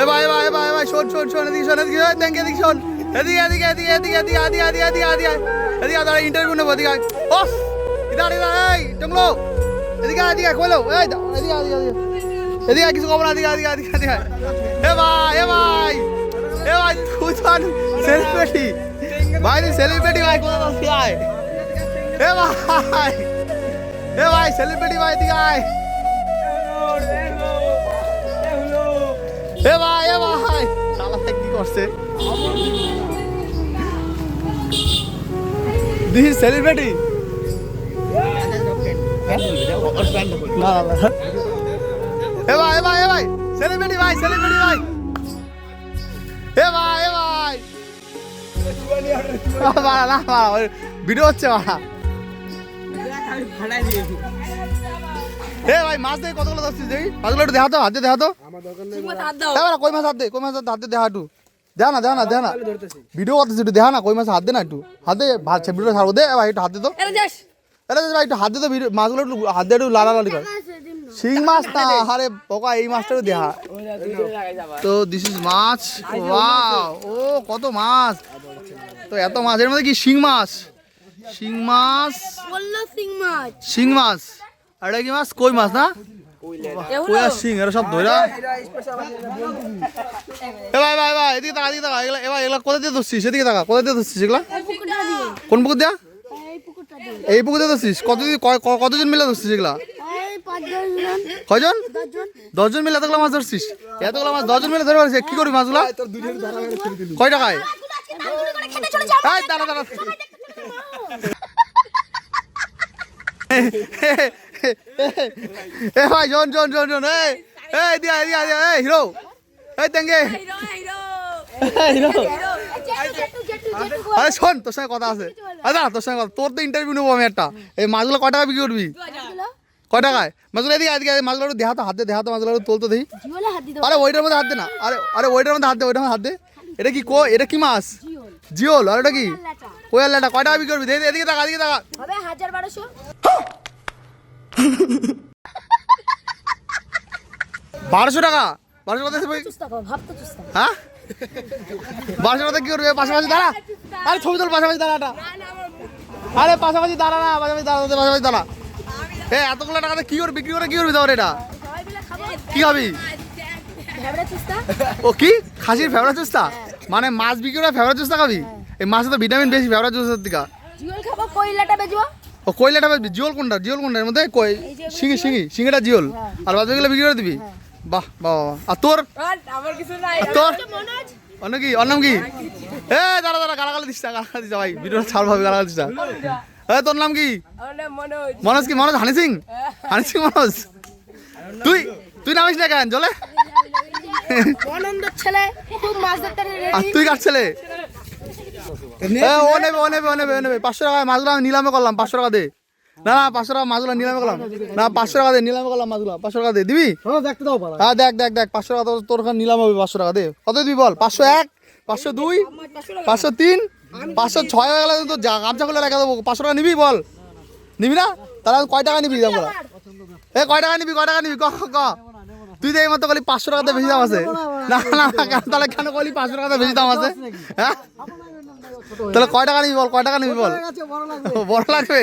এ ভাই ভাই ভাই ভাই শোন শোন শোন এদিকে শোন এদিকে থ্যাংক এদিকে শোন এদিকে এদিকে এদিকে এদিকে এদিকে আদি আদি আদি আদি এদিকে দাঁড়া ইন্টারভিউ নেব এদিকে অফ ইদার ইদার এই টংলো এদিকে এদিকে খোলো এই এদিকে এদিকে এদিকে এদিকে কিছু খবর এদিকে এদিকে এদিকে এদিকে এ ভাই এ ভাই এ ভাই তুই তো সেলিব্রিটি ভাই সেলিব্রিটি ভাই কোথা থেকে আয় এ ভাই এ ভাই সেলিব্রিটি ভাই এদিকে আয় এ ভাই এ ভাই শালা কি করছে? দিস ইজ সেলিব্রিটি এ ভাই এ ভাই এ ভাই। সেলিব্রিটি ভাই সেলিব্রিটি ভাই। এ ভাই। এ ভিডিও হচ্ছে বাড়া এ ভাই মাছ কতগুলো ধরছিস দেখি? মাছগুলো একটু দেখা তো হাতে দেখা তো। কই মাছ হাত দে? কই মাছ হাত হাতে দেখা একটু। দেখা না দেখা না দেখা না। ভিডিও করতেছি একটু দেখা না কই মাছ হাত দে না একটু। হাত দে ভাত ভিডিও ছাড়বো দে ভাই একটু হাত দে তো। আরে ভাই একটু হাত দে তো ভিডিও মাছগুলো একটু হাত দিয়ে একটু লালা লালি কর। শিং মাছ না আরে পোকা এই মাছটা দেখা তো দিস ইজ মাছ। ওয়াও ও কত মাছ। তো এত মাছের মধ্যে কি শিং মাছ? শিং মাছ বলল সিং মাছ। শিং মাছ? আর এটা কি মাছ? কই মাছ না? কই আর শিং এরা সব ধরা এ ভাই ভাই ভাই এদিকে তাকা এদিকে তাকা এগুলা এবার এগুলা কোথা দিয়ে ধরছিস? এদিকে তাকা কোথা দিয়ে ধরছিস এগুলা? এই পুকুরটা দিয়ে। কোন পুকুর দিয়া? এই পুকুর দিয়ে ধরছিস? কত ক- ক- কতজন মিলে ধরছিস এগুলা? কয়জন? দশজন। দশজন মিলে এতগুলো মাছ ধরছিস? এতগুলো মাছ দশজন মিলে ধরে পারছিস কি করবি মাছগুলা? কয় টাকায়? এই দাঁড়া দাঁড়া। এ ভাই জন জন জন জন এই এই দিয়া দিয়া দিয়া এই হিরো এই তেঙ্গে আরে শোন তোর সঙ্গে কথা আছে দাঁড়া তোর সঙ্গে কথা তোর তো ইন্টারভিউ নেব আমি একটা এই মাছগুলো কয় টাকা বিক্রি করবি কয় টাকায় মাছগুলো এদিকে এদিকে মাছগুলো দেহাতো হাতে দেহাতো মাছগুলো তোলতো দিতে আরে ওইটার মধ্যে হাত দে না আরে আরে ওইটার মধ্যে হাত দে ওইটার মধ্যে হাত দে এটা কি কো এটা কি মাছ জিওল আর এটা কি কোয়াল লাটা কয় টাকা বিক্রি করবি দেখি এদিকে টাকা এদিকে টাকা হাজার বারোশো। বারোশো টাকা? বারোশো কথা ভাবতে হ্যাঁ? বারোশো টাকা কি করবি পাশাপাশি দাঁড়া? আরে ছবি তোল পাশাপাশি দাঁড়াটা। আরে পাশাপাশি দাঁড়া না পাশাপাশি দাঁড়া পাশাপাশি দাঁড়া। এ এতগুলো টাকাতে কি করবি বিক্রি করে কি করবি তাহলে এটা? কি খাবি ও কি? খাসির ফেভারিট চুস্তা? মানে মাছ বিক্রি করে ফেভারিট চুস্তা খাবি? এই মাছে তো ভিটামিন বেশি ফেভারিট চুস্তার দিকা জিওল খাব কয়লাটা বেজবো ও কয়লাটা জিওল কোনটা? জিওল কোনটা এর মধ্যে? কই? শিঙি শিঙি শিঙিটা জিওল। আর বাকিগুলো বিক্রি করে দিবি? বাহ বাহ বাহ। আর তোর? আমার কিছু নাই। তোর? মনোজ অন্য কি? অন্য কি? এ দাঁড়া দাঁড়া গালাগালি দিস না গালাগালি দিস ভাই। ভিডিও ছাড় ভাবে গালাগালি দিস না। এ তোর নাম কি? মনোজ। মনোজ কি? মনোজ? হানি সিং? হানি সিং মনোজ? তুই তুই নামিস না কেন? চলে আনন্দের ছেলে খুব মাছ ধরতে আর তুই কার ছেলে ও নেবে ও নেবে ও নেবে ও নেবে পাঁচশো টাকা মাছগুলো আমি নিলামে করলাম পাঁচশো টাকা দে। না না পাঁচশো টাকা মাছগুলো নিলামে করলাম। না পাঁচশো টাকা দে নিলামে করলাম মাছগুলো পাঁচশো টাকা দে দিবি? দেখতে দাও হ্যাঁ দেখ দেখ দেখ পাঁচশো টাকা তোর- ওখানে নিলাম হবে পাঁচশো টাকা দে। কত দিবি বল? পাঁচশো এক পাঁচশো দুই পাঁচশো তিন পাঁচশো ছয় হয়ে গেলে তো গামছা খুলে রেখে দেবো। পাঁচশো টাকা নিবি বল? নিবি না? তাহলে কয় টাকা নিবি? দাম এ কয় টাকা নিবি কয় টাকা নিবি? ক ক, তুই তো এই মতো কলি পাঁচশো টাকাতে বেশি দাম আছে। না না তাহলে কেন কলি পাঁচশো টাকাতে বেশি দাম আছে? হ্যাঁ? তাহলে কয় টাকা নিবি বল? কয় টাকা নিবি বল? বড় লাগবে?